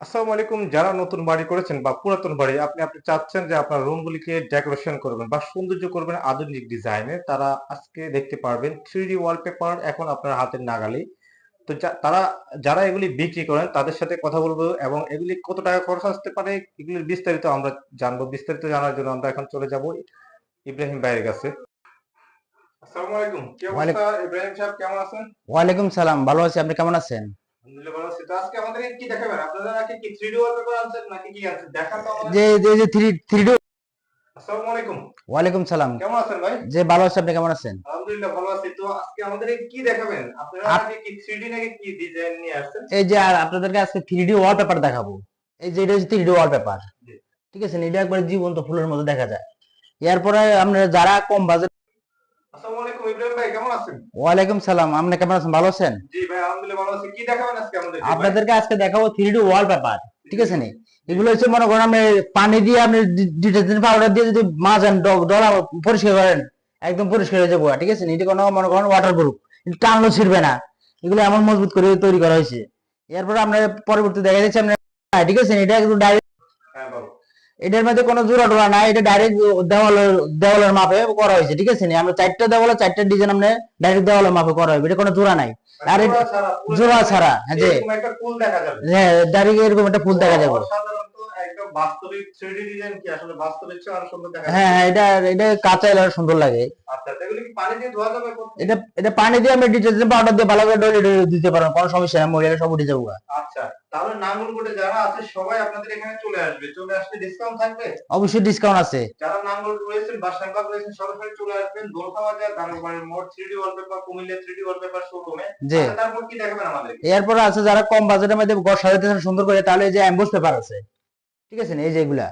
আসসালামু আলাইকুম। যারা নতুন বাড়ি করেছেন বা পুরাতন বাড়ি আপনি আপনি চাচ্ছেন যে আপনার রুমগুলিকে ডেকোরেশন করবেন বা সৌন্দর্য করবেন আধুনিক ডিজাইনে তারা আজকে দেখতে পারবেন থ্রি ওয়ালপেপার এখন আপনার হাতের নাগালে তো তারা যারা এগুলি বিক্রি করেন তাদের সাথে কথা বলব এবং এগুলি কত টাকা খরচ আসতে পারে এগুলির বিস্তারিত আমরা জানব। বিস্তারিত জানার জন্য আমরা এখন চলে যাব ইব্রাহিম ভাইয়ের কাছে। আসসালামু আলাইকুম। কি অবস্থা? ইব্রাহিম সাহেব কেমন আছেন? ওয়ালাইকুম সালাম। ভালো আছি। আপনি কেমন আছেন? আলহামদুলিল্লাহ ভালো আছি তো আজকে আমাদের কি দেখাবেন আপনারা নাকি কি থ্রি ডি ওয়ালপেপার আনছেন নাকি কি আনছেন? দেখান তো আমাদের। যে যে যে থ্রি থ্রি ডি আসসালামু আলাইকুম। ওয়ালাইকুম সালাম। কেমন আছেন ভাই? যে ভালো আছে আপনি কেমন আছেন? আলহামদুলিল্লাহ ভালো আছি। তো আজকে আমাদের কি দেখাবেন? আপনারা আপ- কি 3D নাকি কি ডিজাইন নিয়ে আসছেন? এই যে আর আপনাদেরকে আজকে ওয়ালপেপার দেখাবো। এই যে এটা হচ্ছে ওয়ালপেপার। ঠিক আছে এটা একবার জীবন্ত ফুলের মতো দেখা যায়। এরপরে আপনারা যারা কম বাজেট ইব্রাহিম ভাই কেমন আছেন? ওয়ালাইকুম সালাম আপনি কেমন আছেন ভালো আছেন? জি ভাই আলহামদুলিল্লাহ ভালো আছি। কি দেখাবেন আজকে আমাদের আপনাদেরকে আজকে দেখাবো থ্রি ওয়ালপেপার ঠিক আছে নি? এগুলো হচ্ছে মনে করেন আপনি পানি দিয়ে আপনি ডিটারজেন্ট পাউডার দিয়ে যদি মাজেন ডলা পরিষ্কার করেন একদম পরিষ্কার হয়ে যাব ঠিক আছে এটা কোনো মনে করেন ওয়াটার প্রুফ টানলো ছিড়বে না। এগুলো এমন মজবুত করে তৈরি করা হয়েছে। এরপর আপনার পরবর্তী দেখা যাচ্ছে আপনার ঠিক আছে এটা একটু ডাইরেক্ট হ্যাঁ এটার মধ্যে কোনো জোড়া টোড়া নাই এটা ডাইরেক্ট দেওয়ালের দেওয়ালের মাপে করা হয়েছে ঠিক আছে? নি? আমরা চারটা দেওয়ালে চারটা ডিজাইন আমরা ডাইরেক্ট দেওয়ালের মাপে করা হবে এটা কোনো জোড়া নাই। আর এটা- জোড়া ছাড়া হ্যাঁ, যে- হ্যাঁ ডাইরেক্ট এরকম একটা ফুল দেখা যাবে। একদম বাস্তবিক 3D ডিজাইন কি? আসলে চেয়ে আরও সুন্দর দেখা হ্যাঁ হ্যাঁ এটা এটা কাঁচা সুন্দর লাগে। আচ্ছা এগুলো কি পানি দিয়ে ধোয়া যাবে? এটা এটা পানি দিয়ে আমি ডিটারজেন্ট পাউডার দিয়ে ভালো করে ডলে ডলে দিতে পারব কোনো সমস্যা নেই সব উঠে যাব আচ্ছা তাহলে নাঙ্গলকোটে যারা আছে সবাই আপনাদের এখানে চলে আসবে। চলে আসলে ডিসকাউন্ট থাকবে? অবশ্যই ডিসকাউন্ট আছে। যারা নাঙ্গল রয়েছেন বা শ্যামবাগ রয়েছেন সরাসরি চলে আসবেন। দোলখা বাজার দারুবাড়ির মোড় থ্রি ওয়ালপেপার কুমিল্লা ওয়ালপেপার শোরুমে যে তারপর কি দেখাবেন আমাদের এরপর আছে যারা কম বাজেটের মধ্যে ঘর সাজাতে সুন্দর করে তাহলে যে অ্যাম্বুস পেপার আছে। ঠিক আছে? এই যে এগুলা।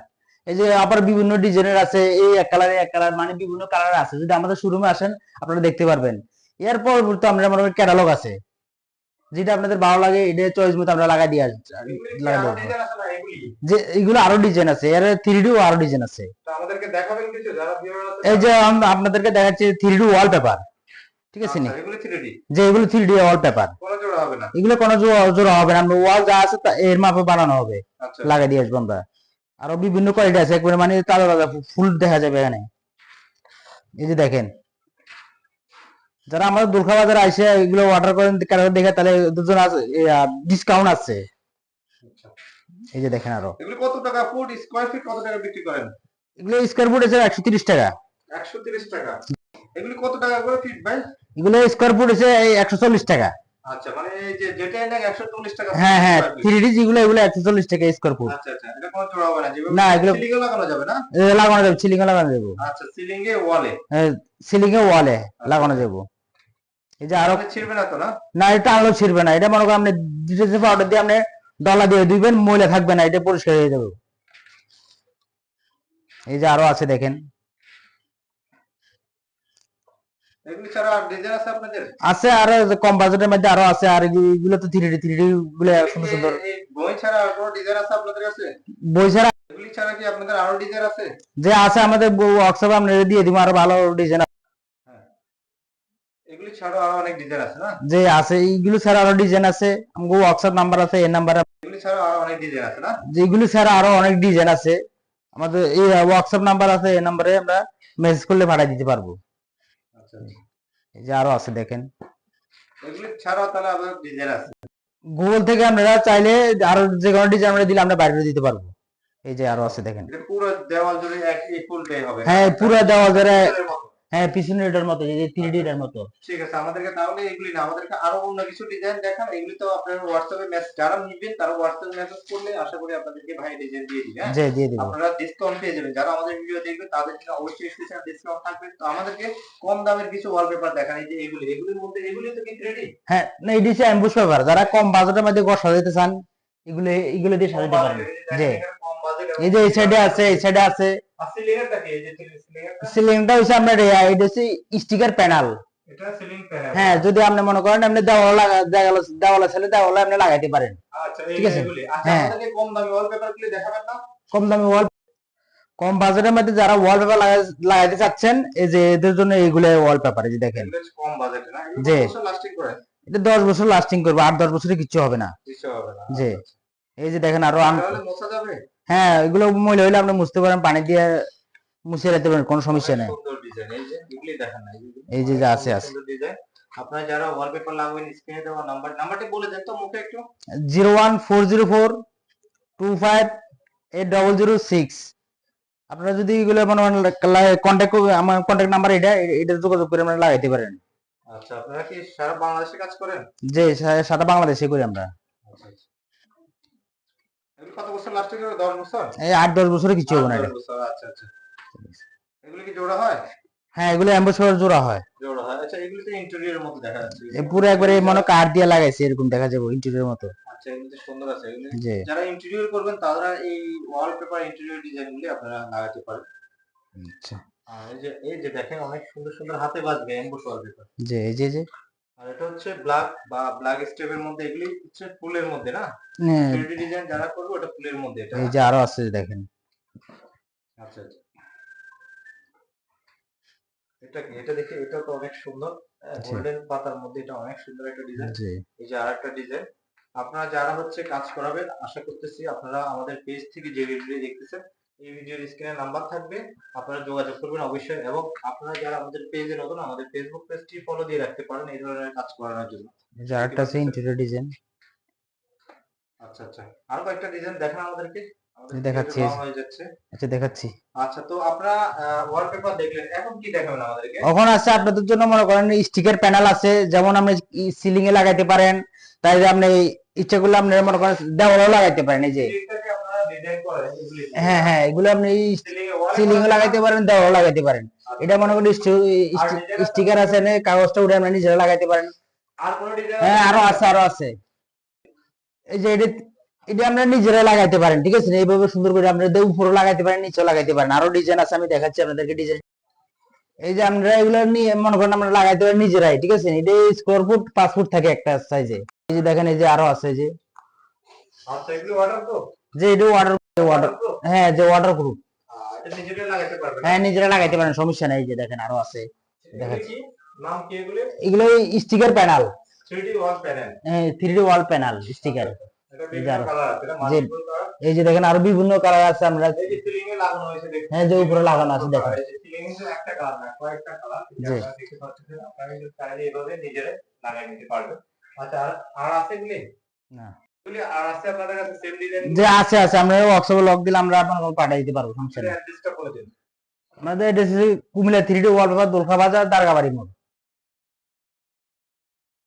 এই যে আবার বিভিন্ন ডিজাইনের আছে এই এক কালার এক কালার মানে বিভিন্ন কালার আছে। যদি আমাদের শোরুমে আসেন আপনারা দেখতে পারবেন। এরপর তো আমরা করি ক্যাটালগ আছে। যেটা আপনাদের ভালো লাগে এটা চয়েস মতো আমরা লাগাই দিয়ে কি লাগাই যে এগুলো আরও ডিজাইন আছে। এর থ্রি ডিও আরও ডিজাইন আছে। তো আমাদেরকে দেখাবেন কিছু? যারা ভিউয়ার আছে এই যে আপনাদেরকে দেখাচ্ছি থ্রি ডি ওয়ালপেপার ঠিক আছে নি? আচ্ছা, এগুলি থ্রি ডি যে এগুলো থ্রি ডি ওয়ালপেপার কোনো জোড়া হবে না? এগুলো কোনো জোড়া হবে না। আমরা ওয়াল যা আছে এর মাপে বানানো হবে। আচ্ছা। লাগাই দিয়ে আসব আমরা। আরও বিভিন্ন কোয়ালিটি আছে। একবারে মানে তাজা তাজা ফুল দেখা যাবে এখানে। এই যে দেখেন। যারা আমাদের দুর্গা বাজারে আসে এগুলো অর্ডার করেন কারণ দেখে তাহলে দুজন আছে ডিসকাউন্ট আছে। আচ্ছা। এই যে দেখেন আরও। এগুলি কত টাকা ফুট? স্কয়ার ফিট কত টাকা বিক্রি করেন? এগুলো স্কোয়ার ফুট আছে একশো তিরিশ টাকা। টাকা। এগুলি কত টাকা করে ফিট ভাই? এগুলো স্কোয়ার ফুট আছে একশো চল্লিশ টাকা। আচ্ছা মানে যে যেটা এনে একশো চল্লিশ টাকা হ্যাঁ হ্যাঁ যেগুলো এগুলো টাকা স্কোয়ার ফুট আচ্ছা আচ্ছা এটা কোনো জোড়া হবে না যেভাবে না, এগুলো- সিলিং লাগানো যাবে না? লাগানো যাবে সিলিং লাগানো যাব। আচ্ছা সিলিং এ ওয়ালে সিলিং এ ওয়ালে লাগানো যাব। এই যে আরও ছিড়বে না তো না? না এটা আলো ছিড়বে না এটা মনে করেন আপনি ডিটারজেন্ট পাউডার দিয়ে আপনি ডলা দিয়ে দিবেন ময়লা থাকবে না এটা পরিষ্কার হয়ে যাবে। এই যে আরও আছে দেখেন এগুলি ছাড়া ডিজাইন আছে আর কম বাজেটের মধ্যে আরও আছে আর এগুলো তো থ্রি ডি থ্রি ডি গুলো সুন্দর সুন্দর। বই ছাড়া আর কোনো ডিজাইন আছে আপনাদের কাছে? বই ছাড়া এগুলি ছাড়া কি আপনাদের আরও ডিজাইন আছে? যে আছে আমাদের দিয়ে দিব আরও ভালো ডিজাইন এগুলি ছাড়াও আরও অনেক ডিজাইন আছে না? যে আছে এইগুলো ছাড়া আরও ডিজাইন আছে হোয়াটসঅ্যাপ নাম্বার আছে এই নাম্বারে এগুলি ছাড়াও আরও অনেক ডিজাইন আছে না? যেগুলো ছাড়া আরও অনেক ডিজাইন আছে। আমাদের এই হোয়াটসঅ্যাপ নাম্বার আছে এই নাম্বারে আমরা মেসেজ করলে পাঠিয়ে দিতে পারব। এই যে আরও আছে দেখেন। এগুলি ছাড়াও তাহলে আবার ডিজাইন আছে। গুগল থেকে আপনারা চাইলে আরও যে কোনো ডিজাইন আমরা দিলে আমরা বাইরে দিতে পারব। এই যে আরও আছে দেখেন। পুরো দেওয়াল জুড়ে এক ফুলটাই হবে। হ্যাঁ পুরো দেওয়াল মতো। হ্যাঁ পিছনে এটার মতো এই যে থ্রি ডি এর মতো। ঠিক আছে আমাদেরকে তাহলে এগুলি না আমাদেরকে আরও অন্য কিছু ডিজাইন দেখান এগুলি তো আপনার হোয়াটসঅ্যাপে মেসেজ যারা নিবেন তারা হোয়াটসঅ্যাপে মেসেজ করলে আশা করি আপনাদেরকে ভাই ডিজাইন দিয়ে দিবে হ্যাঁ? যে দিয়ে দিব। আপনারা ডিসকাউন্ট পেয়ে যাবেন যারা আমাদের ভিডিও দেখবে তাদের জন্য অবশ্যই স্পেশাল ডিসকাউন্ট থাকবে। তো আমাদেরকে কম দামের কিছু ওয়ালপেপার দেখান এই যে এগুলি এগুলির মধ্যে এগুলি তো কি রেডি হ্যাঁ না এটি হচ্ছে অ্যাম্বুশ পেপার যারা কম বাজেটের মধ্যে ঘর সাজাতে চান এগুলো এগুলো দিয়ে সাজাতে পারেন বাজেট এই যে এই সাইডে আছে এই সাইডে আছে। সিলিংটা হচ্ছে আপনার এটা হচ্ছে স্টিকার প্যানেল হ্যাঁ যদি আপনি মনে করেন আপনি দেওয়াল লাগা দেওয়াল দেওয়াল ছেলে দেওয়ালে আপনি লাগাইতে পারেন। আচ্ছা ঠিক আছে। আচ্ছা হ্যাঁ। কম দামি ওয়াল কম বাজেটের মধ্যে যারা ওয়ালপেপার লাগাইতে চাচ্ছেন এই যে এদের জন্য এইগুলো ওয়ালপেপার এই যে দেখেন। কম বাজেটে না? যে। এটা দশ বছর লাস্টিং করবে আট দশ বছরে কিচ্ছু হবে না। কিছু হবে না। যে। এই যে দেখেন আরও মোছা যাবে? হ্যাঁ এগুলো ময়লা হইলে আপনি মুছতে পারেন পানি দিয়ে মুছে রাখতে পারেন কোনো সমস্যা নেই। এই যে যে আছে আছে। আপনারা যারা ওয়ালপেপার লাগাবেন স্ক্রিনে দেওয়া নাম্বার নাম্বারটা বলে দেন তো মুখে একটু। Zero one four zero four two five eight double zero six. আপনারা যদি এগুলো মানে কন্ট্যাক্ট আমার কন্ট্যাক্ট নাম্বার এটা এটা যোগাযোগ করে আমরা লাগাইতে পারেন। আচ্ছা আপনারা কি সারা বাংলাদেশে কাজ করেন? যে সা- সারা বাংলাদেশে করি আমরা। আচ্ছা আচ্ছা। কত বছর লাস্টে করে 10 বছর? এই আট দশ বছরে কিছু হবে না এটা। আচ্ছা আচ্ছা। এগুলো কি জোড়া হয়? হ্যাঁ এগুলো অ্যাম্বাসডার জোড়া হয়। জোড়া হয়। আচ্ছা এগুলো তো ইন্টেরিয়রের মতো দেখা যাচ্ছে। এ পুরো একবারে মনে কাঠ দিয়ে লাগাইছে এরকম দেখা যাবে ইন্টেরিয়র মতো। আচ্ছা এগুলো সুন্দর আছে। এগুলো যারা ইন্টেরিয়র করবেন তারা এই ওয়ালপেপার ইন্টেরিয়র ডিজাইনগুলি আপনারা লাগাতে পারেন। আচ্ছা। আর এই যে এই যে দেখেন অনেক সুন্দর সুন্দর হাতে বাজবে যে এই যে যে। আর এটা হচ্ছে ব্ল্যাক বা ব্ল্যাক স্টেপের মধ্যে এগুলি হচ্ছে ফুলের মধ্যে না? হ্যাঁ, থ্রিডি ডিজাইন যারা করবে ওটা ফুলের মধ্যে এটা। এই যে আরও আছে দেখেন। আচ্ছা আচ্ছা। এটা কি? এটা দেখে এটা তো অনেক সুন্দর। গোল্ডেন পাতার মধ্যে এটা অনেক সুন্দর একটা ডিজাইন এই যে আরেকটা ডিজাইন আপনারা যারা হচ্ছে কাজ করাবেন আশা করতেছি আপনারা আমাদের পেজ থেকে যে ভিডিও দেখতেছেন এই ভিডিওর স্ক্রিনে নাম্বার থাকবে আপনারা যোগাযোগ করবেন অবশ্যই এবং আপনারা যারা আমাদের পেজে নতুন আমাদের ফেসবুক পেজটি ফলো দিয়ে রাখতে পারেন এই ধরনের কাজ করানোর জন্য। এই যে আরেকটা আছে ইন্টেরিয়র ডিজাইন আচ্ছা আচ্ছা। আরও কয়েকটা ডিজাইন দেখান আমাদেরকে। আমাদের দেখাচ্ছি। হয়ে আচ্ছা দেখাচ্ছি। আচ্ছা তো আপনারা ওয়ালপেপার দেখলেন এখন কি দেখাবেন আমাদেরকে? এখন আছে আপনাদের জন্য মনে করেন স্টিকার প্যানেল আছে যেমন আপনি সিলিং এ লাগাইতে পারেন তাই আপনি ইচ্ছা করলে আপনি মনে করেন দেওয়ালও লাগাইতে পারেন এই যে। হ্যাঁ হ্যাঁ এগুলো আপনি সিলিং লাগাইতে পারেন দেওয়ালও লাগাইতে পারেন। আচ্ছা। এটা মনে করেন স্টিকার আছে কাগজটা উঠে আপনি নিজেরা লাগাইতে পারেন। হ্যাঁ আরও আছে আরও আছে। এই যে এটা এটা আপনারা নিজেরা লাগাইতে পারেন ঠিক আছে? এইভাবে সুন্দর করে আপনারা উপরে লাগাইতে পারেন নিচেও লাগাইতে পারেন। আরও ডিজাইন আছে আমি দেখাচ্ছি আপনাদেরকে ডিজাইন এই যে আপনারা এগুলো নিয়ে মনে করেন আমরা লাগাইতে পারেন নিজেরাই ঠিক আছে? এটা স্কোয়ার ফুট পাঁচ ফুট থাকে একটা সাইজে এই যে দেখেন এই যে আরও আছে যে। আচ্ছা এগুলো যে এটা ওয়াটার ওয়াটার হ্যাঁ যে ওয়াটার প্রুফ এটা নিজেরা লাগাতে পারবেন। হ্যাঁ নিজেরা লাগাইতে পারেন সমস্যা নাই যে দেখেন আরও আছে। নাম কি এগুলো? এগুলো sticker panel 3D wall panel three D wall panel sticker এই যে বিভিন্ন কালার আছে দেখেন আরও বিভিন্ন কালার আমরা হ্যাঁ যে উপরে লাগানো আছে দেখেন। এই যে সিলিং এ একটা কালার না কয়েকটা কালার দেখতে পাচ্ছেন আপনারা চাইলে এইভাবে নিজেরা লাগিয়ে নিতে পারবেন। আচ্ছা আর আছে এগুলি? না। যে আছে আছে। আমরা হোয়াটসঅ্যাপে লক দিলে আমরা আপনাকে পাঠিয়ে দিতে পারব সমস্যা নেই। আমাদের কুমিল্লা থ্রি ডি ওয়ার্ল্ড দোলখা বাজার দারগাবাড়ি মোড়।